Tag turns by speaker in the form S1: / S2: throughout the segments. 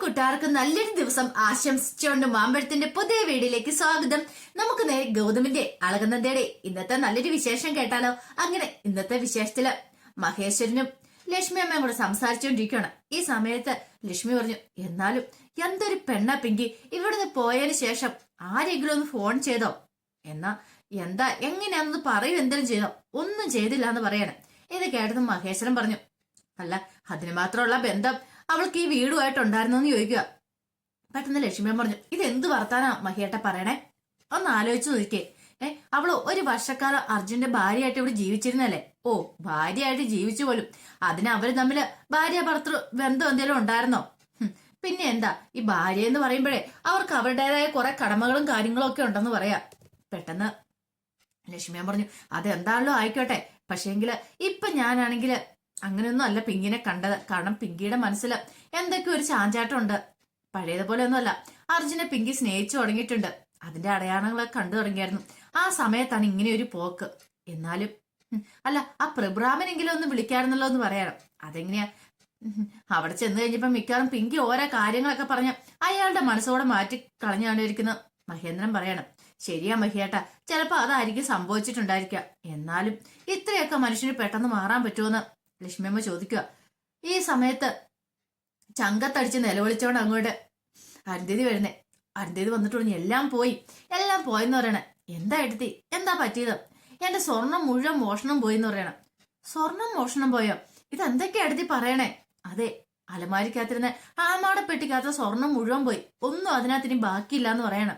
S1: കൂട്ടുകാർക്ക് നല്ലൊരു ദിവസം ആശംസിച്ചുകൊണ്ട് മാമ്പഴത്തിന്റെ പുതിയ വീഡിയോയിലേക്ക് സ്വാഗതം. നമുക്ക് നേരെ ഗൗതമിന്റെ അളകനന്ദയുടെ ഇന്നത്തെ നല്ലൊരു വിശേഷം കേട്ടാലോ? അങ്ങനെ ഇന്നത്തെ വിശേഷത്തിൽ മഹേശ്വരനും ലക്ഷ്മി അമ്മയും കൂടെ സംസാരിച്ചുകൊണ്ടിരിക്കുകയാണ്. ഈ സമയത്ത് ലക്ഷ്മി പറഞ്ഞു എന്നാലും എന്തൊരു പെണ്ണ പിങ്കി ഇവിടുന്ന് പോയതിന് ശേഷം ആരെങ്കിലും ഒന്ന് ഫോൺ ചെയ്തോ? എന്നാ എന്താ എങ്ങനെയാണെന്ന് പറയൂ എന്തെങ്കിലും ചെയ്തോ? ഒന്നും ചെയ്തില്ല എന്ന് പറയണം. ഇത് കേട്ടതും മഹേശ്വരൻ പറഞ്ഞു അല്ല അതിന് മാത്രമുള്ള ബന്ധം അവൾക്ക് ഈ വീടുമായിട്ട് ഉണ്ടായിരുന്നു എന്ന് ചോദിക്കുക. പെട്ടെന്ന് ലക്ഷ്മിയൻ പറഞ്ഞു ഇത് എന്ത് വർത്താനാ മഹിയേട്ട പറയണേ? ഒന്ന് ആലോചിച്ച് നോക്കിയേ ഏ അവൾ ഒരു വർഷക്കാലം അർജുന്റെ ഭാര്യയായിട്ട് ഇവിടെ ജീവിച്ചിരുന്നല്ലേ? ഓ ഭാര്യയായിട്ട് ജീവിച്ചു പോലും. അതിന് അവർ തമ്മിൽ ഭാര്യ ഭർത്തൃ ബന്ധം എന്തെങ്കിലും ഉണ്ടായിരുന്നോ? പിന്നെ എന്താ? ഈ ഭാര്യ എന്ന് പറയുമ്പോഴേ അവർക്ക് അവരുടേതായ കുറെ കടമകളും കാര്യങ്ങളും ഒക്കെ ഉണ്ടെന്ന് പറയാ. പെട്ടെന്ന് ലക്ഷ്മിയൻ പറഞ്ഞു അതെന്താണല്ലോ ആയിക്കോട്ടെ. പക്ഷേങ്കിൽ ഇപ്പൊ ഞാനാണെങ്കിൽ അങ്ങനെയൊന്നും അല്ല പിങ്കിനെ കണ്ടത് കാരണം പിങ്കിയുടെ മനസ്സിൽ എന്തൊക്കെ ഒരു ചാഞ്ചാട്ടമുണ്ട്. പഴയതുപോലെ ഒന്നുമല്ല അർജുനെ പിങ്കി സ്നേഹിച്ചു തുടങ്ങിയിട്ടുണ്ട്. അതിന്റെ അടയാളങ്ങളൊക്കെ കണ്ടു തുടങ്ങിയായിരുന്നു. ആ സമയത്താണ് ഇങ്ങനെ ഒരു പോക്ക്. എന്നാലും അല്ല ആ പ്രഭ്രാമനെങ്കിലും ഒന്ന് വിളിക്കാറുന്നല്ലോ എന്ന് പറയണം അതെങ്ങനെയാ? അവിടെ ചെന്ന് കഴിഞ്ഞപ്പോ മിക്കവാറും പിങ്കി ഓരോ കാര്യങ്ങളൊക്കെ പറഞ്ഞ് അയാളുടെ മനസ്സോടെ മാറ്റി കളഞ്ഞാണ്ടിരിക്കുന്ന മഹേന്ദ്രൻ പറയണം ശരിയാ മഹിയേട്ട ചിലപ്പോ അതായിരിക്കും സംഭവിച്ചിട്ടുണ്ടായിരിക്കുക. എന്നാലും ഇത്രയൊക്കെ മനുഷ്യന് പെട്ടെന്ന് മാറാൻ പറ്റുമെന്ന് ലക്ഷ്മിയമ്മ ചോദിക്കുക ഈ സമയത്ത് ചങ്കത്തടിച്ച് നിലവിളിച്ചോണ്ട് അങ്ങോട്ട് അരുന്ധതി വരുന്നേ? അരുന്ധതി വന്നിട്ട് പറഞ്ഞു എല്ലാം പോയി എല്ലാം പോയെന്ന് പറയണേ. എന്താ എടുത്തി? എന്താ പറ്റിയത്? എന്റെ സ്വർണം മുഴുവൻ മോഷണം പോയി എന്ന് പറയണം. സ്വർണം മോഷണം പോയോ? ഇത് എന്തൊക്കെയാ എടുത്തി പറയണേ? അതെ അലമാരിക്കകത്തിരുന്ന് ആമാടെ പെട്ടിക്കകത്ത് സ്വർണം മുഴുവൻ പോയി. ഒന്നും അതിനകത്ത് ഇനി ബാക്കിയില്ല എന്ന് പറയണം.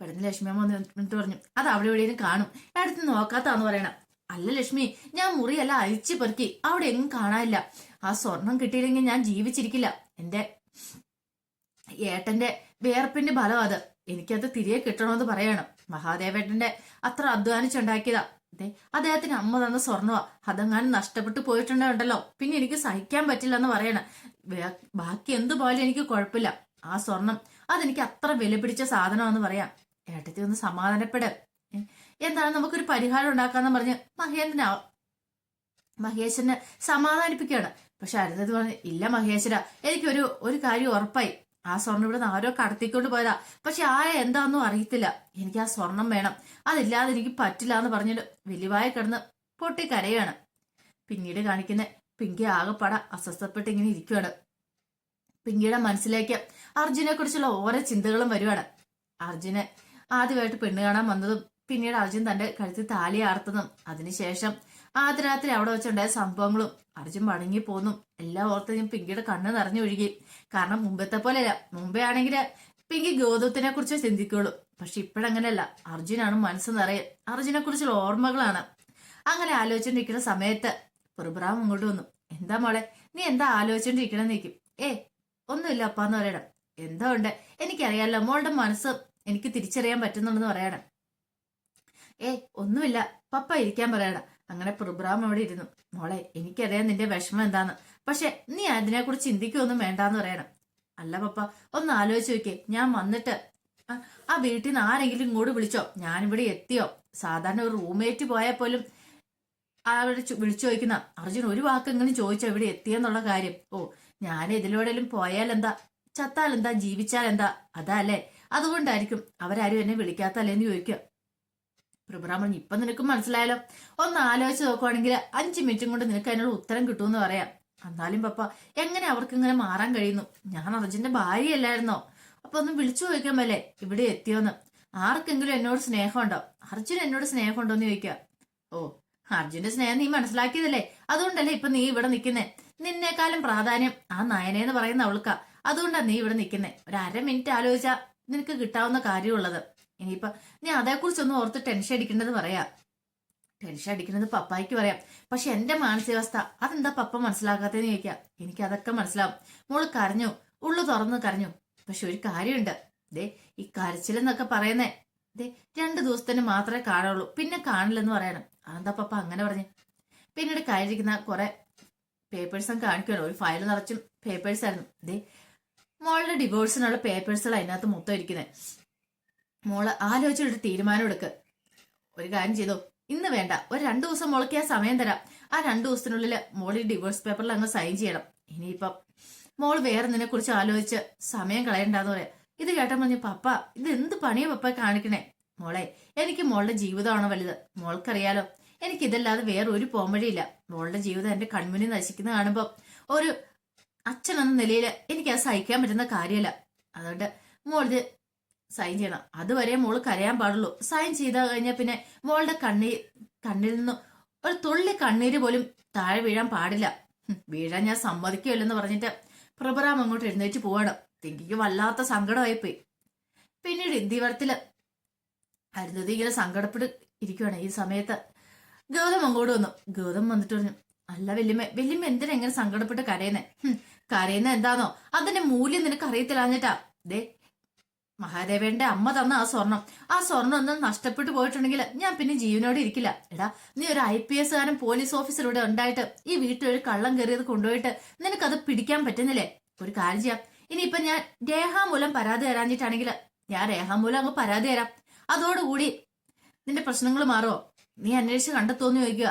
S1: പെട്ടെന്ന് ലക്ഷ്മിയമ്മ വന്നിട്ട് പറഞ്ഞു അത് അവിടെ എവിടെയും കാണും. എടുത്ത് നോക്കാത്താന്ന് പറയണം. അല്ല ലക്ഷ്മി ഞാൻ മുറിയെല്ലാം അഴിച്ചു പെറുക്കി. അവിടെ എങ്ങും കാണാനില്ല. ആ സ്വർണം കിട്ടിയില്ലെങ്കിൽ ഞാൻ ജീവിച്ചിരിക്കില്ല. എന്റെ ഏട്ടന്റെ വേർപ്പിന്റെ ഫലം അത്. എനിക്കത് തിരികെ കിട്ടണമെന്ന് പറയണം. മഹാദേവേട്ടന്റെ അത്ര അധ്വാനിച്ചുണ്ടാക്കിയതാ. അതെ അദ്ദേഹത്തിന് അമ്മ തന്ന സ്വർണമാ അതെങ്ങാനും നഷ്ടപ്പെട്ടു പോയിട്ടുണ്ടല്ലോ പിന്നെ എനിക്ക് സഹിക്കാൻ പറ്റില്ല എന്ന് പറയണം ബാക്കി എന്ത് പോയാലും എനിക്ക് കുഴപ്പമില്ല. ആ സ്വർണം അതെനിക്ക് അത്ര വില പിടിച്ച സാധനമാണെന്ന് പറയാം. ഏട്ടത്തി ഒന്ന് സമാധാനപ്പെട്. എന്താണ് നമുക്കൊരു പരിഹാരം ഉണ്ടാക്കാന്ന് പറഞ്ഞ് മഹേന്ദ്രൻ മഹേശ്വരനെ സമാധാനിപ്പിക്കുകയാണ്. പക്ഷെ അരുന്നത് പറഞ്ഞു ഇല്ല മഹേശ്വര എനിക്കൊരു ഒരു കാര്യം ഉറപ്പായി. ആ സ്വർണം ഇവിടെ ആരോ കടത്തിക്കൊണ്ട് പോയതാ. പക്ഷെ ആരെ എന്താന്നും അറിയത്തില്ല. എനിക്ക് ആ സ്വർണം വേണം. അതില്ലാതെ എനിക്ക് പറ്റില്ല എന്ന് പറഞ്ഞിട്ട് വലിവായ കിടന്ന് പൊട്ടി കരയാണ് പിന്നീട് കാണിക്കുന്ന പിങ്കി ആകെപ്പാട അസ്വസ്ഥപ്പെട്ട് ഇങ്ങനെ ഇരിക്കുകയാണ് പിങ്കിയുടെ മനസ്സിലേക്ക് അർജുനെ കുറിച്ചുള്ള ഓരോ ചിന്തകളും വരുവാണ്. അർജുന് ആദ്യമായിട്ട് പെണ്ണ് കാണാൻ വന്നതും പിന്നീട് അർജുൻ തന്റെ കഴുത്തിൽ താലി ആർത്തതും അതിനുശേഷം ആദ്യ രാത്രി അവിടെ വെച്ചുണ്ടായ സംഭവങ്ങളും അർജുൻ മടങ്ങി പോന്നും. എല്ലാ ഓർത്ത് ഞാൻ പിങ്കിയുടെ കണ്ണ് നിറഞ്ഞൊഴുകി. കാരണം മുമ്പത്തെ പോലെയല്ല. മുമ്പേ ആണെങ്കിൽ പിങ്കി ഗൗതത്തിനെ കുറിച്ച് ചിന്തിക്കുള്ളൂ. പക്ഷെ ഇപ്പോഴങ്ങനെയല്ല. അർജുനാണ് മനസ്സ് നിറയെ. അർജുനെ കുറിച്ചുള്ള ഓർമ്മകളാണ്. അങ്ങനെ ആലോചിച്ചോണ്ടിരിക്കുന്ന സമയത്ത് പ്രബ്രാം ഇങ്ങോട്ട് വന്നു. എന്താ മോളെ? നീ എന്താ ആലോചിച്ചോണ്ടിരിക്കണം നീക്കും ഏ ഒന്നുമില്ല അപ്പാന്ന് പറയണം. എന്താ ഉണ്ട്? എനിക്കറിയാലോ മോളുടെ മനസ്സ് എനിക്ക് തിരിച്ചറിയാൻ പറ്റുന്നുണ്ടെന്ന് പറയണം. ഏ ഒന്നുമില്ല. പപ്പ ഇരിക്കാൻ പറയണ അങ്ങനെ പ്രഭുറാം അവിടെ ഇരുന്നു. മോളെ എനിക്കറിയാം നിന്റെ വിഷമം എന്താന്ന്. പക്ഷെ നീ അതിനെക്കുറിച്ച് ചിന്തിക്കൊന്നും വേണ്ടാന്ന് പറയണം. അല്ല പപ്പ ഒന്ന് ആലോചിച്ച് നോക്കിയേ. ഞാൻ വന്നിട്ട് ആ- വീട്ടിൽ നിന്ന് ആരെങ്കിലും ഇങ്ങോട്ട് വിളിച്ചോ? ഞാനിവിടെ എത്തിയോ? സാധാരണ ഒരു റൂംമേറ്റ് പോയാൽ പോലും അവിടെ വിളിച്ചു ചോദിക്കുന്ന. അർജുൻ ഒരു വാക്കെങ്കിലും ചോദിച്ചോ ഇവിടെ എത്തിയെന്നുള്ള കാര്യം? ഓ ഞാൻ ഇതിലൂടെയും പോയാൽ എന്താ ചത്താൽ എന്താ ജീവിച്ചാൽ എന്താ അതാ അല്ലേ? അതുകൊണ്ടായിരിക്കും അവരാരും എന്നെ വിളിക്കാത്തല്ലേന്ന് ചോദിക്കുക. പ്രഭുറാമൻ ഇപ്പൊ നിനക്ക് മനസ്സിലായാലോ ഒന്ന് ആലോചിച്ച് നോക്കുവാണെങ്കിൽ അഞ്ചു മിനിറ്റും കൊണ്ട് നിനക്ക് അതിനുള്ള ഉത്തരം കിട്ടുമെന്ന് പറയാം. എന്നാലും പപ്പ എങ്ങനെ അവർക്ക് ഇങ്ങനെ മാറാൻ കഴിയുന്നു? ഞാൻ അർജുന്റെ ഭാര്യയല്ലായിരുന്നോ? അപ്പൊ ഒന്ന് വിളിച്ചു ചോദിക്കാൻ പോലെ ഇവിടെ എത്തിയോന്ന്. ആർക്കെങ്കിലും എന്നോട് സ്നേഹമുണ്ടോ? അർജുൻ എന്നോട് സ്നേഹമുണ്ടോ എന്ന് ചോദിക്കുക ഓ അർജുന്റെ സ്നേഹം നീ മനസ്സിലാക്കിയതല്ലേ? അതുകൊണ്ടല്ലേ ഇപ്പൊ നീ ഇവിടെ നിൽക്കുന്നേ നിന്നേക്കാളും പ്രാധാന്യം ആ നയനെന്ന് പറയുന്ന അവൾക്കാ. അതുകൊണ്ടാ നീ ഇവിടെ നിൽക്കുന്നേ ഒരു അര മിനിറ്റ് ആലോചിച്ചാ നിനക്ക് കിട്ടാവുന്ന കാര്യമുള്ളത്. ഇനിയിപ്പൊ നീ അതേക്കുറിച്ചൊന്നും ഓർത്ത് ടെൻഷൻ അടിക്കേണ്ടത് പറയാം. ടെൻഷൻ അടിക്കുന്നത് പപ്പായ്ക്ക് പറയാം. പക്ഷെ എന്റെ മാനസികാവസ്ഥ അതെന്താ പപ്പ മനസ്സിലാക്കാത്തതെന്ന് ചോദിക്കാം. എനിക്ക് അതൊക്കെ മനസ്സിലാവും. മോൾ കരഞ്ഞു. ഉള്ളു തുറന്ന് കരഞ്ഞു. പക്ഷെ ഒരു കാര്യമുണ്ട്. ദേ ഈ കരച്ചിലെന്നൊക്കെ പറയുന്നേ ദേ രണ്ടു ദിവസത്തിന് മാത്രമേ കാണുള്ളൂ. പിന്നെ കാണില്ലെന്ന് പറയണം. അതെന്താ പപ്പ അങ്ങനെ പറഞ്ഞു? പിന്നീട് കയ്യിലിരിക്കുന്ന കുറെ പേപ്പേഴ്സും കാണിക്കണം ഒരു ഫയൽ നിറച്ചും പേപ്പേഴ്സ് ആയിരുന്നു. ദേ മോളുടെ ഡിവോഴ്സിനുള്ള പേപ്പേഴ്സുകൾ അതിനകത്ത് മൊത്തം ഇരിക്കുന്നത് മോൾ ആലോചിച്ചൊരു തീരുമാനം എടുക്ക്. ഒരു കാര്യം ചെയ്തോ. ഇന്ന് വേണ്ട. ഒരു രണ്ടു ദിവസം മോൾക്ക് ഞാൻ സമയം തരാം. ആ രണ്ടു ദിവസത്തിനുള്ളിൽ മോളി ഡിവോഴ്സ് പേപ്പറിൽ അങ്ങ് സൈൻ ചെയ്യണം. ഇനിയിപ്പം മോൾ വേറെ നിന്നെ കുറിച്ച് ആലോചിച്ച് സമയം കളയണ്ടെന്ന് പറയാം. ഇത് കേട്ട പറഞ്ഞു പപ്പ ഇത് എന്ത് പണിയാ പപ്പ കാണിക്കണേ? മോളെ എനിക്ക് മോളുടെ ജീവിതമാണ് വലുത്? മോൾക്കറിയാലോ. എനിക്ക് ഇതല്ലാതെ വേറെ ഒരു പോംവഴിയില്ല. മോളുടെ ജീവിതം എന്റെ കൺമുന്നിൽ നശിക്കുന്ന കാണുമ്പോൾ ഒരു അച്ഛൻ എന്ന നിലയിൽ എനിക്ക് അത് സഹിക്കാൻ പറ്റുന്ന കാര്യമല്ല. അതുകൊണ്ട് മോൾ ഇത് സൈൻ ചെയ്യണം അതുവരെ മോൾ കരയാൻ പാടുള്ളൂ. സൈൻ ചെയ്ത് കഴിഞ്ഞാൽ പിന്നെ മോളുടെ കണ്ണി കണ്ണിൽ നിന്ന് ഒരു തുള്ളി കണ്ണീര് പോലും താഴെ വീഴാൻ പാടില്ല. വീഴാൻ ഞാൻ സമ്മതിക്കുമല്ലെന്ന് പറഞ്ഞിട്ട് പ്രഭറാം അങ്ങോട്ട് എഴുന്നേറ്റ് പോവാണ്. തിങ്കിക്ക് വല്ലാത്ത സങ്കടമായിപ്പോയി. പിന്നീട് ഇന്ത്യവരത്തിൽ അരുന്ധതി ഇങ്ങനെ സങ്കടപ്പെട്ട് ഇരിക്കുവാണ് ഈ സമയത്ത്. ഗൗതം അങ്ങോട്ട് വന്നു. ഗൗതം വന്നിട്ട് പറഞ്ഞു അല്ല വല്യമ്മ വല്യമ്മ എന്തിനാ എങ്ങനെ സങ്കടപ്പെട്ട് കരയുന്നേ? കരയുന്ന എന്താണോ അതിന്റെ മൂല്യം നിനക്ക് അറിയത്തില്ലാഞ്ഞിട്ടാ ദേ മഹാദേവന്റെ അമ്മ തന്ന ആ സ്വർണം. ആ സ്വർണം ഒന്നും നഷ്ടപ്പെട്ടു പോയിട്ടുണ്ടെങ്കിൽ ഞാൻ പിന്നെ ജീവനോടെ ഇരിക്കില്ല. എടാ നീ ഒരു ഐ പി എസ് കാരൻ പോലീസ് ഓഫീസർ ഉണ്ടായിട്ട് ഈ വീട്ടിൽ ഒരു കള്ളം കയറിയത് കൊണ്ടുപോയിട്ട് നിനക്കത് പിടിക്കാൻ പറ്റുന്നില്ലേ? ഒരു കാര്യം ചെയ്യാം. ഇനിയിപ്പൊ ഞാൻ രേഖാമൂലം പരാതി തരാഞ്ഞിട്ടാണെങ്കിൽ ഞാൻ രേഖാമൂലം അങ്ങ് പരാതി തരാം. അതോടുകൂടി നിന്റെ പ്രശ്നങ്ങൾ മാറുമോ നീ അന്വേഷിച്ച് കണ്ടെത്തുമെന്ന് ചോദിക്കുക.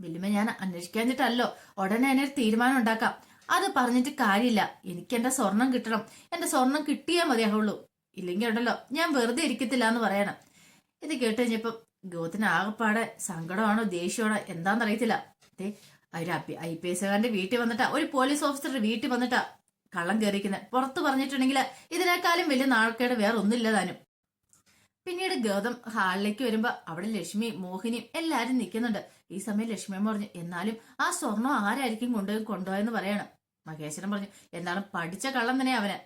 S1: വലിയ ഞാൻ അന്വേഷിക്കാഞ്ഞിട്ടല്ലോ. ഉടനെ അതിനൊരു തീരുമാനം ഉണ്ടാക്കാം. അത് പറഞ്ഞിട്ട് കാര്യമില്ല. എനിക്ക് എന്റെ സ്വർണം കിട്ടണം. എന്റെ സ്വർണം കിട്ടിയാ മതിയാവുള്ളൂ ഇല്ലെങ്കിൽ ഉണ്ടല്ലോ ഞാൻ വെറുതെ ഇരിക്കത്തില്ല എന്ന് പറയണം. ഇത് കേട്ട് കഴിഞ്ഞപ്പം ഗോത്തിന് ആകെപ്പാടെ സങ്കടമാണോ ദേഷ്യമാണോ എന്താന്ന് അറിയത്തില്ല ദേ, ഒരു ഐ പി എസുകാരന്റെ വീട്ടിൽ വന്നിട്ടാ ഒരു പോലീസ് ഓഫീസറുടെ വീട്ടിൽ വന്നിട്ടാ കള്ളം കയറിക്കുന്നത് പുറത്ത് പറഞ്ഞിട്ടുണ്ടെങ്കിൽ ഇതിനേക്കാളും വലിയ നാൾക്കേട് വേറെ ഒന്നുമില്ല താനും. പിന്നീട് ഗൗതം ഹാളിലേക്ക് വരുമ്പോ അവിടെ ലക്ഷ്മി മോഹിനിയും എല്ലാരും നിൽക്കുന്നുണ്ട്. ഈ സമയം ലക്ഷ്മിയും പറഞ്ഞു എന്നാലും ആ സ്വർണം ആരായിരിക്കും കൊണ്ടുപോയി കൊണ്ടുപോയെന്ന് പറയണം. മഹേശ്വരൻ പറഞ്ഞു എന്താണ് പഠിച്ച കള്ളം തന്നെ അവന്.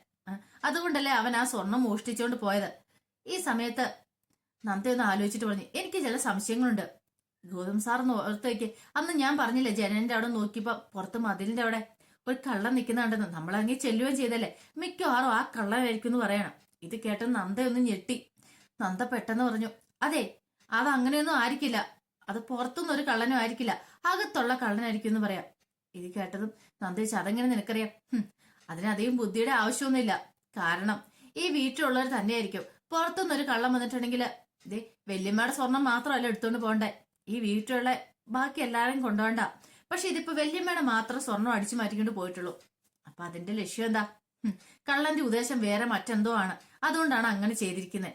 S1: അതുകൊണ്ടല്ലേ അവൻ ആ സ്വർണം മോഷ്ടിച്ചുകൊണ്ട് പോയത്. ഈ സമയത്ത് നന്ദി ഒന്ന് ആലോചിച്ചിട്ട് പറഞ്ഞു എനിക്ക് ചില സംശയങ്ങളുണ്ട്. ഗൗതം സാർ ഓർത്ത് വയ്ക്ക് അന്ന് ഞാൻ പറഞ്ഞില്ലേ ജനന്റെ അവിടെ നോക്കിയപ്പോ പുറത്ത് മതിലിന്റെ അവിടെ ഒരു കള്ളം നിൽക്കുന്നുണ്ടെന്ന്. നമ്മളങ്ങി ചെല്ലുകയും ചെയ്തല്ലേ. മിക്കവാറും ആ കള്ളമായിരിക്കും എന്ന് പറയണം. ഇത് കേട്ട നന്ദ ഒന്ന് ഞെട്ടി. നന്ദ പെട്ടെന്ന് പറഞ്ഞു അതെ അത് അങ്ങനെയൊന്നും ആയിരിക്കില്ല. അത് പുറത്തുനിന്ന് ഒരു കള്ളനും ആയിരിക്കില്ല. അകത്തുള്ള കള്ളനായിരിക്കും എന്ന് പറയാം. ഇത് കേട്ടതും നന്ദിച്ച് അതെങ്ങനെ നിനക്കറിയാം? അതിനധികം ബുദ്ധിയുടെ ആവശ്യമൊന്നുമില്ല. കാരണം ഈ വീട്ടിലുള്ളവർ തന്നെയായിരിക്കും. പുറത്തുനിന്ന് ഒരു കള്ളം വന്നിട്ടുണ്ടെങ്കിൽ ഇതേ വല്യമ്മയുടെ സ്വർണം മാത്രമല്ല എടുത്തുകൊണ്ട് പോകണ്ടേ. ഈ വീട്ടിലുള്ള ബാക്കി എല്ലാവരും കൊണ്ടുപോകണ്ട പക്ഷെ ഇതിപ്പോ വല്യമ്മയുടെ മാത്രം സ്വർണം അടിച്ചു മാറ്റിക്കൊണ്ട് പോയിട്ടുള്ളൂ. അപ്പൊ അതിന്റെ ലക്ഷ്യം എന്താ? കള്ളന്റെ ഉദ്ദേശം വേറെ മറ്റെന്തോ ആണ്. അതുകൊണ്ടാണ് അങ്ങനെ ചെയ്തിരിക്കുന്നത്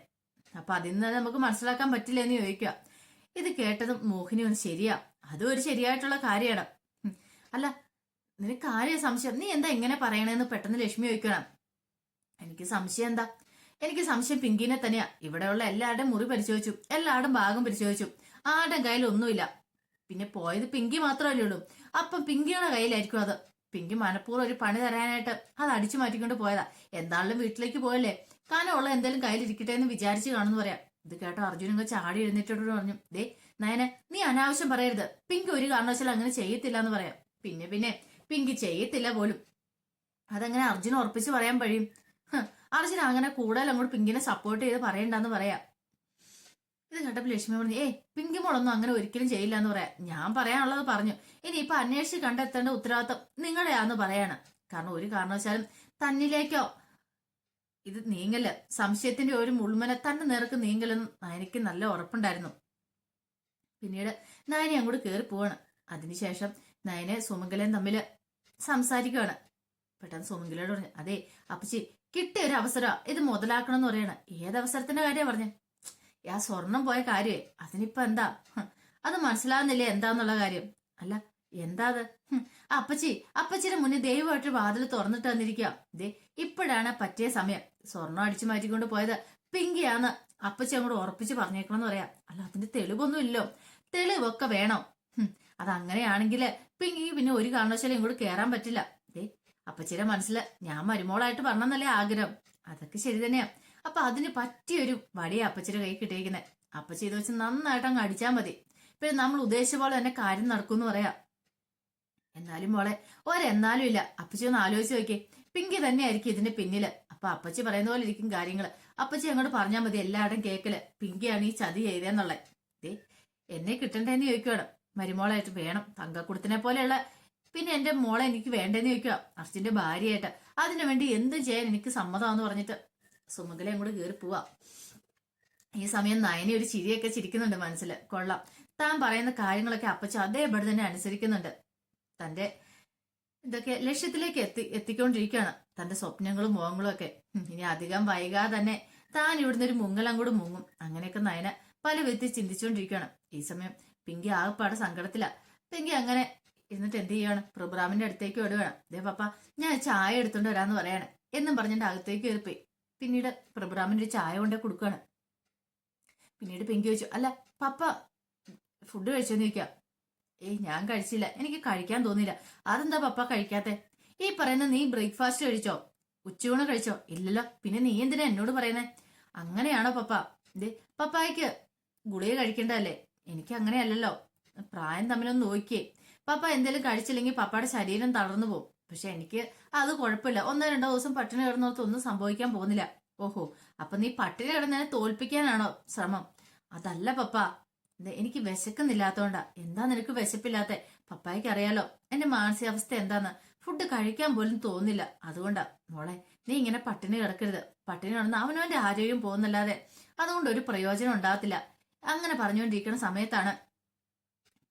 S1: അപ്പൊ അതിൽ നിന്ന് നമുക്ക് മനസ്സിലാക്കാൻ പറ്റില്ല എന്ന് ചോദിക്കുക. ഇത് കേട്ടതും മോഹിനി ഒന്ന് ശരിയാ. അതും ഒരു ശരിയായിട്ടുള്ള കാര്യമാണ്. അല്ല നിനക്ക് ആരെയാ സംശയം? നീ എന്താ ഇങ്ങനെ പറയണേന്ന് പെട്ടെന്ന് ലക്ഷ്മി ചോദിക്കണം എനിക്ക് സംശയം എന്താ? എനിക്ക് സംശയം പിങ്കിനെ തന്നെയാ. ഇവിടെയുള്ള എല്ലാവരുടെയും മുറി പരിശോധിച്ചു. എല്ലാവരുടെയും ഭാഗം പരിശോധിച്ചു. ആരുടെ കയ്യിൽ ഒന്നുമില്ല. പിന്നെ പോയത് പിങ്കി മാത്രമല്ലേ ഉള്ളൂ. അപ്പം പിങ്കിയുടെ കയ്യിലായിരിക്കും അത്. പിങ്കി മനഃപൂർവം ഒരു പണി തരാനായിട്ട് അത് അടിച്ചു മാറ്റിക്കൊണ്ട് പോയതാ. എന്താണെങ്കിലും വീട്ടിലേക്ക് പോയല്ലേ? കാനമുള്ള എന്തെങ്കിലും കയ്യിലിരിക്കട്ടെ എന്ന് വിചാരിച്ചു കാണുന്നു പറയാം. ഇത് കേട്ടോ അർജുനങ്ങൾ ചാടി എഴുന്നേറ്റോട് പറഞ്ഞു. ദേ നയന നീ അനാവശ്യം പറയരുത്. പിങ്കി ഒരു കാരണവശാലും അങ്ങനെ ചെയ്യത്തില്ല എന്ന് പറയാം. പിന്നെ പിന്നെ പിങ്കി ചെയ്യത്തില്ല പോലും. അതങ്ങനെ അർജുൻ ഉറപ്പിച്ച് പറയാൻ കഴിയും അർജുൻ അങ്ങനെ കൂടുതൽ അങ്ങോട്ട് പിങ്കിനെ സപ്പോർട്ട് ചെയ്ത് പറയണ്ടെന്ന് പറയാം. ഇത് കേട്ടപ്പോൾ ലക്ഷ്മി പറഞ്ഞു ഏ പിങ്കി മോളൊന്നും അങ്ങനെ ഒരിക്കലും ചെയ്യില്ല എന്ന് പറയാം. ഞാൻ പറയാനുള്ളത് പറഞ്ഞു. ഇനി ഇപ്പൊ അന്വേഷിച്ച് കണ്ടെത്തേണ്ട ഉത്തരവാദിത്തം നിങ്ങളെയാന്ന് പറയാണ്. കാരണം ഒരു കാരണവശാലും തന്നിലേക്കോ ഇത് നീങ്ങൽ സംശയത്തിന്റെ ഒരു മുൾമന തന്നെ നേർക്ക് നീങ്ങലെന്ന് നയനിക്ക് നല്ല ഉറപ്പുണ്ടായിരുന്നു. പിന്നീട് നയനി അങ്ങോട്ട് കയറി പോവാണ്. അതിനുശേഷം നയനെ സുമംഗലയും തമ്മിൽ സംസാരിക്കുകയാണ് പെട്ടെന്ന് സുമംഗലയോട് പറഞ്ഞു അതെ അപ്പച്ചി കിട്ടിയ ഒരു അവസരം ഇത് മുതലാക്കണം എന്ന് പറയണ. ഏത് അവസരത്തിന്റെ കാര്യമാണ് പറഞ്ഞു? ആ സ്വർണം പോയ കാര്യേ. അതിനിപ്പോ എന്താ? അത് മനസ്സിലാവുന്നില്ലേ എന്താന്നുള്ള കാര്യം? അല്ല എന്താ അത്? അപ്പച്ചി അപ്പച്ചിയുടെ മുന്നേ ദൈവമായിട്ട് വാതിൽ തുറന്നിട്ട് വന്നിരിക്കുക ദേ ഇപ്പോഴാണ് പറ്റിയ സമയം. സ്വർണം അടിച്ചു മാറ്റിക്കൊണ്ട് പോയത് പിങ്കിയാന്ന് അപ്പച്ചി അങ്ങോട്ട് ഉറപ്പിച്ച് പറഞ്ഞേക്കണം എന്ന് പറയാം. അല്ല അതിന്റെ തെളിവൊന്നും ഇല്ലോ. തെളിവൊക്കെ വേണം. ഹും, പിങ്കി പിന്നെ ഒരു കാരണവശാലും ഇങ്ങോട്ട് കേറാൻ പറ്റില്ല. ദേ അപ്പച്ചിയുടെ മനസ്സിൽ ഞാൻ മരുമോളായിട്ട് പറഞ്ഞെന്നല്ലേ ആഗ്രഹം. അതൊക്കെ ശരി തന്നെയാ. അപ്പൊ അതിന് പറ്റിയൊരു വടിയാ അപ്പച്ചിയുടെ കൈ കിട്ടിയിരിക്കുന്നത് അപ്പച്ചി ഇത് വെച്ച് നന്നായിട്ട് അങ്ങ് അടിച്ചാൽ മതി. പിന്നെ നമ്മൾ ഉദ്ദേശിച്ച പോലെ തന്നെ കാര്യം നടക്കും എന്ന് പറയാം. എന്നാലും മോളെ ഒരെന്നാലും ഇല്ല. അപ്പച്ചി ഒന്ന് ആലോചിച്ച് നോക്കിയേ. പിങ്കി തന്നെയായിരിക്കും ഇതിന്റെ പിന്നിൽ. അപ്പൊ അപ്പച്ചി പറയുന്ന പോലെ ഇരിക്കും കാര്യങ്ങൾ അപ്പച്ചി അങ്ങോട്ട് പറഞ്ഞാൽ മതി എല്ലാവരും കേക്കൽ. പിങ്കിയാണ് ഈ ചതി ചെയ്തേന്നുള്ളത് എന്നെ കിട്ടണ്ടേന്ന് ചോദിക്കുവാണ്. മരുമോളായിട്ട് വേണം. തങ്കക്കുടത്തിനെ പോലെയുള്ള. പിന്നെ എന്റെ മോളെ എനിക്ക് വേണ്ടെന്ന് ചോദിക്കുക. അർജുന്റെ ഭാര്യയായിട്ട്. അതിനു വേണ്ടി എന്ത് ചെയ്യാൻ എനിക്ക് സമ്മതമാന്ന് പറഞ്ഞിട്ട് സുമംഗലെ അങ്ങോട്ട് കയറി പോവാ. ഈ സമയം നയനി ഒരു ചിരിയൊക്കെ ചിരിക്കുന്നുണ്ട് മനസ്സിൽ. കൊള്ളാം. താൻ പറയുന്ന കാര്യങ്ങളൊക്കെ അപ്പച്ച അതേപടി തന്നെ അനുസരിക്കുന്നുണ്ട്. തന്റെ ഇതൊക്കെ ലക്ഷ്യത്തിലേക്ക് എത്തി എത്തിക്കൊണ്ടിരിക്കുകയാണ്. തന്റെ സ്വപ്നങ്ങളും മോഹങ്ങളും ഒക്കെ. ഇനി അധികം വൈകാതെ തന്നെ താൻ ഇവിടുന്ന് ഒരു മുങ്ങലം കൂടെ മുങ്ങും. അങ്ങനെയൊക്കെ നയന പല വിധത്തിൽ ചിന്തിച്ചുകൊണ്ടിരിക്കുകയാണ്. ഈ സമയം പിങ്കി ആകെപ്പാട് സങ്കടത്തില. പിങ്കി അങ്ങനെ എന്നിട്ട് എന്ത് ചെയ്യണം പ്രോഗ്രാമിന്റെ അടുത്തേക്ക് വിടുകയാണ് ദേ പപ്പ ഞാൻ ചായ എടുത്തോണ്ട് വരാന്ന് പറയാണ്. എന്നും പറഞ്ഞിട്ട് അകത്തേക്ക് കയറിപ്പോയി പിന്നീട് പ്രഭുറാമിന് ഒരു ചായ കൊണ്ടേ കൊടുക്കുകയാണ് പിന്നീട് പിങ്കി ചോദിച്ചു അല്ല പപ്പ ഫുഡ് കഴിച്ചോന്ന് ചോദിക്കാം. ഏയ് ഞാൻ കഴിച്ചില്ല. എനിക്ക് കഴിക്കാൻ തോന്നിയില്ല. അതെന്താ പപ്പ കഴിക്കാത്തെ? ഈ പറയുന്ന നീ ബ്രേക്ക്ഫാസ്റ്റ് കഴിച്ചോ? ഉച്ചയൂണ് കഴിച്ചോ? ഇല്ലല്ലോ. പിന്നെ നീ എന്തിനാ എന്നോട് പറയുന്നേ അങ്ങനെയാണോ പപ്പ? ദേ പപ്പായ്ക്ക് ഗുളിക കഴിക്കേണ്ടതല്ലേ? എനിക്ക് അങ്ങനെയല്ലല്ലോ പ്രായം തമ്മിലൊന്ന് നോക്കിയേ. പപ്പ എന്തെങ്കിലും കഴിച്ചില്ലെങ്കിൽ പപ്പയുടെ ശരീരം തളർന്നു പോകും. പക്ഷെ എനിക്ക് അത് കുഴപ്പമില്ല. ഒന്നോ രണ്ടോ ദിവസം പട്ടിണി കിടന്നോർത്ത് ഒന്നും സംഭവിക്കാൻ പോകുന്നില്ല. ഓഹോ അപ്പൊ നീ പട്ടിണി കിടന്നതിനെ തോൽപ്പിക്കാനാണോ ശ്രമം? അതല്ല പപ്പ. എനിക്ക് വിശക്കുന്നില്ലാത്തോണ്ടാ. എന്താ നിനക്ക് വിശപ്പില്ലാത്ത? പപ്പായ്ക്ക് അറിയാലോ എന്റെ മാനസികാവസ്ഥ എന്താന്ന്? ഫുഡ് കഴിക്കാൻ പോലും തോന്നില്ല അതുകൊണ്ടാ. മോളെ നീ ഇങ്ങനെ പട്ടിണി കിടക്കരുത്. പട്ടിണി കിടന്ന് അവനവന്റെ ആരോഗ്യം പോകുന്നല്ലാതെ അതുകൊണ്ട് ഒരു പ്രയോജനം ഉണ്ടാകത്തില്ല. അങ്ങനെ പറഞ്ഞുകൊണ്ടിരിക്കുന്ന സമയത്താണ്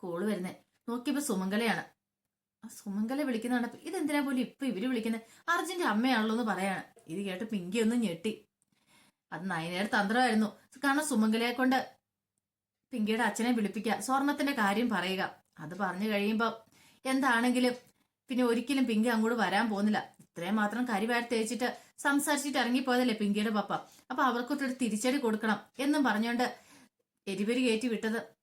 S1: കോൾ വരുന്നത് നോക്കിയപ്പോ സുമംഗലയാണ്. സുമംഗല വിളിക്കുന്ന കണ്ടപ്പോ ഇതെന്തിനാ പോലും ഇപ്പൊ ഇവർ വിളിക്കുന്നത് അർജുന്റെ അമ്മയാണല്ലോ എന്ന് പറയാണ്. ഇത് കേട്ട് പിങ്കി ഒന്ന് ഞെട്ടി. അത് നയനയുടെ തന്ത്രമായിരുന്നു. കാരണം സുമംഗലയെ കൊണ്ട് പിങ്കിയുടെ അച്ഛനെ വിളിപ്പിക്കുക സ്വർണത്തിന്റെ കാര്യം പറയുക. അത് പറഞ്ഞു കഴിയുമ്പോ എന്താണെങ്കിലും പിന്നെ ഒരിക്കലും പിങ്കി അങ്ങോട്ട് വരാൻ പോകുന്നില്ല. ഇത്രയും മാത്രം കരിവാരി തേച്ചിട്ട് സംസാരിച്ചിട്ട് ഇറങ്ങിപ്പോയതല്ലേ പിങ്കിയുടെ പപ്പ? അപ്പൊ അവർക്കൊരു തിരിച്ചടി കൊടുക്കണം എന്നും പറഞ്ഞുകൊണ്ട് എരിവരി കയറ്റി വിട്ടത്.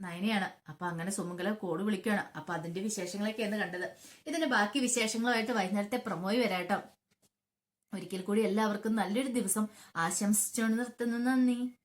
S1: നയനയാണ്. അപ്പൊ അങ്ങനെ സുമംഗല കോട് വിളിക്കുകയാണ് അപ്പൊ അതിന്റെ വിശേഷങ്ങളൊക്കെയാണ് കണ്ടത്. ഇതിന്റെ ബാക്കി വിശേഷങ്ങളുമായിട്ട് വൈകുന്നേരത്തെ പ്രമോയി വരാട്ടോ. ഒരിക്കൽ കൂടി എല്ലാവർക്കും നല്ലൊരു ദിവസം ആശംസിച്ചു നിർത്തുന്നു. നന്ദി.